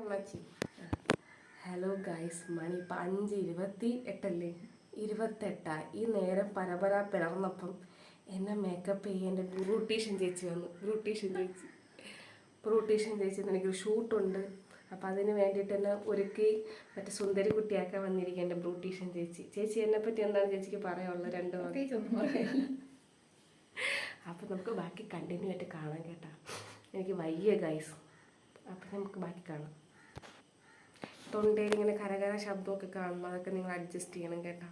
അമ്മച്ചി hello guys മണി ഇപ്പം അഞ്ച് ഇരുപത്തി എട്ടല്ലേ? ഇരുപത്തെട്ടാ. ഈ നേരം പരപര പിളർന്നപ്പം എന്നെ മേക്കപ്പ് ചെയ്യാൻ എന്റെ ബ്യൂട്ടീഷ്യൻ ചേച്ചി വന്നു. ബ്യൂട്ടീഷ്യൻ ചേച്ചി. ബ്യൂട്ടീഷ്യൻ ചേച്ചി എനിക്കൊരു ഷൂട്ടുണ്ട്. അപ്പം അതിന് വേണ്ടിയിട്ട് എന്നെ ഒരുക്കി മറ്റേ സുന്ദരി കുട്ടിയാക്കാൻ വന്നിരിക്കുക എന്റെ ബ്യൂട്ടീഷ്യൻ ചേച്ചി. ചേച്ചി എന്നെ പറ്റി എന്താണ് ചേച്ചിക്ക് പറയാനുള്ളത്? രണ്ട് അപ്പം നമുക്ക് ബാക്കി കണ്ടിന്യൂ ആയിട്ട് കാണാം കേട്ടാ. എനിക്ക് വയ്യ ഗൈസ് അപ്പം നമുക്ക് ബാക്കി കാണാം. തൊണ്ടയിൽ ഇങ്ങനെ കരകര ശബ്ദമൊക്കെ കാണുമ്പോൾ അതൊക്കെ നിങ്ങൾ അഡ്ജസ്റ്റ് ചെയ്യണം കേട്ടോ.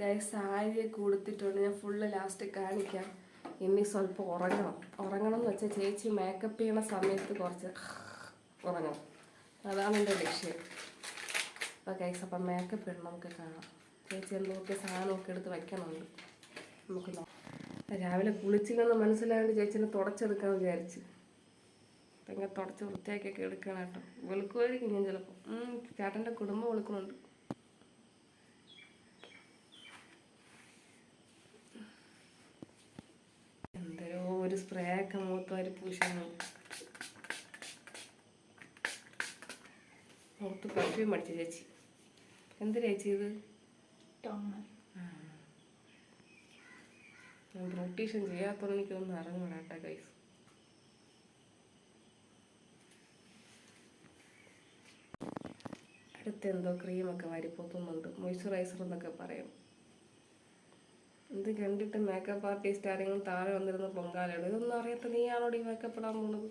ഗൈസ് സാരിയൊക്കെ ഉടുത്തിട്ടുണ്ട് ഞാൻ ഫുള്ള് ലാസ്റ്റ് കാണിക്കാം. ഇനി സ്വല്പം ഉറങ്ങണം. ഉറങ്ങണം എന്ന് വെച്ചാൽ ചേച്ചി മേക്കപ്പ് ചെയ്യണ സമയത്ത് കുറച്ച് ഉറങ്ങണം. അതാണ് എന്റെ ലക്ഷ്യം. അപ്പോൾ ഗൈസ് അപ്പം മേക്കപ്പ് ഇടണം നമുക്ക് കാണാം. ചേച്ചി എന്തൊക്കെ സാധനമൊക്കെ എടുത്ത് വയ്ക്കണമുണ്ട് നമുക്ക് രാവിലെ കുളിച്ചില്ലെന്ന് മനസ്സിലായതുകൊണ്ട് ചേച്ചിനെ തുടച്ചെടുക്കാൻ വിചാരിച്ചു. ഇങ്ങനെ തുടച്ച് വൃത്തിയാക്കിയൊക്കെ എടുക്കണം കേട്ടോ. വെളുക്കുമായിരിക്കും ഞാൻ ചിലപ്പോൾ ചേട്ടന്റെ കുടുംബം വെളുക്കുന്നുണ്ട്. എന്തോ ഒരു സ്പ്രേ ഒക്കെ മൂത്തവര് പൂശണം മൂത്ത് പെർഫ്യൂം അടിച്ചു ചേച്ചി. എന്തിനാ ചേച്ചി ഇത്? ബ്യൂട്ടീഷ്യൻ ചെയ്യാത്തോണ്ട് എനിക്കൊന്നും അറിഞ്ഞൂടാ കേട്ടോ ഗൈസ് അടുത്ത് എന്തോ ക്രീമൊക്കെ വാരിപ്പോക്കുന്നുണ്ട് മോയ്സ്ചറൈസർ എന്നൊക്കെ പറയും. ഇത് കണ്ടിട്ട് മേക്കപ്പ് ആർട്ടിസ്റ്റ് ആരെങ്കിലും താഴെ വന്നിരുന്ന പൊങ്കാലയുടെ. ഇതൊന്നും അറിയാത്ത മേക്കപ്പ് ഇടാൻ പോണത്?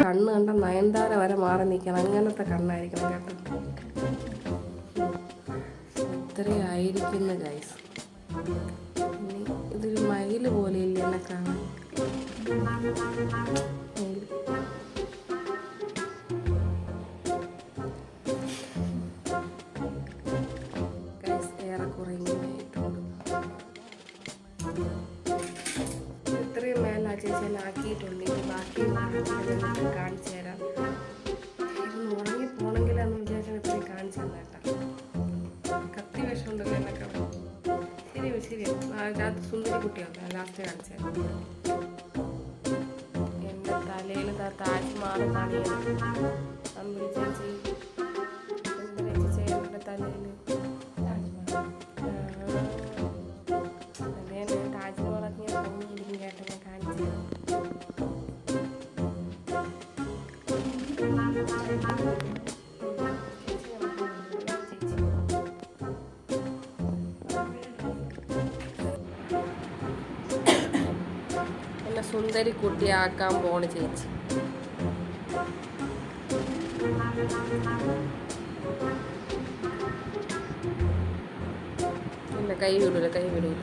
കണ്ണ് കണ്ട നയൻതാര വരെ മാറി നിൽക്കണം. അങ്ങനത്തെ കണ്ണായിരിക്കണം കേട്ടോ. ഇത്രയായിരിക്കുന്ന ഗൈസ് ഇതൊരു മയിൽ പോലെ ഇല്ല എന്നെ കാണാൻ. ഇത്രയും മേലാക്കിയിട്ടുണ്ട് ചേച്ചി ശരി സുന്ദരി കുട്ടിയൊക്കെ ലാസ്റ്റ് കാണിച്ചത് എന്റെ തലയിൽ താജ് മാറി എന്നെ സുന്ദരി കുട്ടിയാക്കാൻ പോണ് ചേച്ചി പിന്നെ കൈ വിടൂല കൈ വിടൂല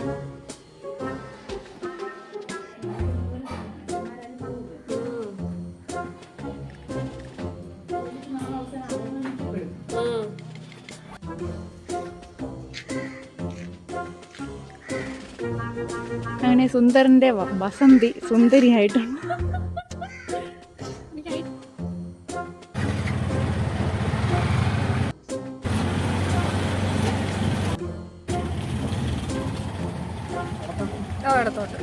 ഉം. അങ്ങനെ സുന്ദറിന്റെ വസന്തി സുന്ദരിയായിട്ടുണ്ട്. ഇടത്തോട്ട്.